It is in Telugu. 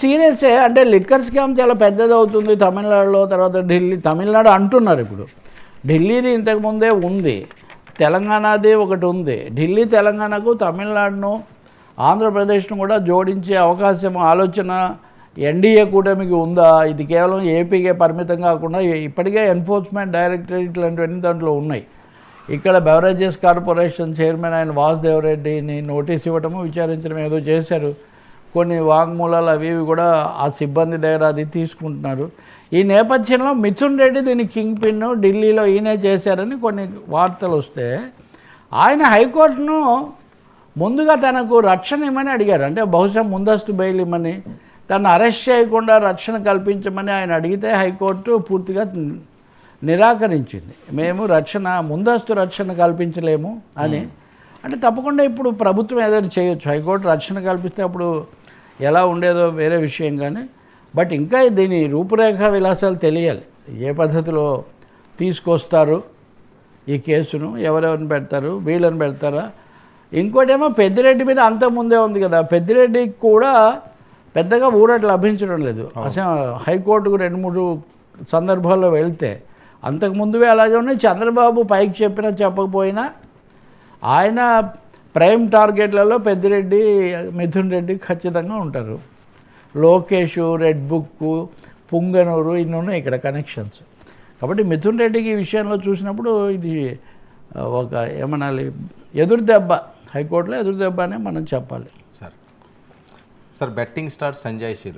సీరియసే అంటే లిక్కర్ స్కామ్ చాలా పెద్దది అవుతుంది తమిళనాడులో తర్వాత ఢిల్లీ తమిళనాడు అంటున్నారు ఇప్పుడు. ఢిల్లీది ఇంతకుముందే ఉంది. తెలంగాణది ఒకటి ఉంది. ఢిల్లీ తెలంగాణకు తమిళనాడును ఆంధ్రప్రదేశ్ను కూడా జోడించే అవకాశం ఆలోచన ఎన్డీఏ కూటమికి ఉందా? ఇది కేవలం ఏపీకే పరిమితం కాకుండా ఇప్పటికే ఎన్ఫోర్స్మెంట్ డైరెక్టరేట్ లాంటివన్నీ దాంట్లో ఉన్నాయి. ఇక్కడ బెవరేజెస్ కార్పొరేషన్ చైర్మన్ ఆయన వాసుదేవరెడ్డిని నోటీస్ ఇవ్వటము విచారించడం ఏదో చేశారు. కొన్ని వాంగ్మూలాలు అవి ఇవి కూడా ఆ సిబ్బంది దగ్గర అది తీసుకుంటున్నారు. ఈ నేపథ్యంలో మిథున్ రెడ్డి దీన్ని కింగ్ పిన్ ఢిల్లీలో ఈయనే చేశారని కొన్ని వార్తలు వస్తే ఆయన హైకోర్టును ముందుగా తనకు రక్షణ ఇమ్మని అడిగారు. అంటే బహుశా ముందస్తు బెయిల్ ఇమ్మని. తను అరెస్ట్ చేయకుండా రక్షణ కల్పించమని ఆయన అడిగితే హైకోర్టు పూర్తిగా నిరాకరించింది. మేము రక్షణ ముందస్తు రక్షణ కల్పించలేము అని. అంటే తప్పకుండా ఇప్పుడు ప్రభుత్వం ఏదైనా చేయొచ్చు. హైకోర్టు రక్షణ కల్పిస్తే అప్పుడు ఎలా ఉండేదో వేరే విషయం కానీ బట్ ఇంకా దీని రూపురేఖ విలాసాలు తెలియాలి. ఏ పద్ధతిలో తీసుకొస్తారు ఈ కేసును ఎవరెవరిని పెడతారు వీళ్ళని పెడతారా? ఇంకోటేమో పెద్దిరెడ్డి మీద అంత ముందే ఉంది కదా పెద్దిరెడ్డికి కూడా పెద్దగా ఊరట లభించడం లేదు. అసలు హైకోర్టుకు రెండు మూడు సందర్భాల్లో వెళ్తే అంతకు ముందువే అలాగే ఉన్నాయి. చంద్రబాబు పైకి చెప్పినా చెప్పకపోయినా ఆయన ప్రైమ్ టార్గెట్లలో పెద్దిరెడ్డి మిథున్ రెడ్డి ఖచ్చితంగా ఉంటారు. లోకేష్ రెడ్ బుక్ పుంగనూరు ఇన్నున్నాయి ఇక్కడ కనెక్షన్స్. కాబట్టి మిథున్ రెడ్డికి ఈ విషయంలో చూసినప్పుడు ఇది ఒక ఏమనాలి ఎదురు దెబ్బ. హైకోర్టులో ఎదురు దెబ్బ అనే మనం చెప్పాలి. Sir. Sir betting star Sanjay Sheel.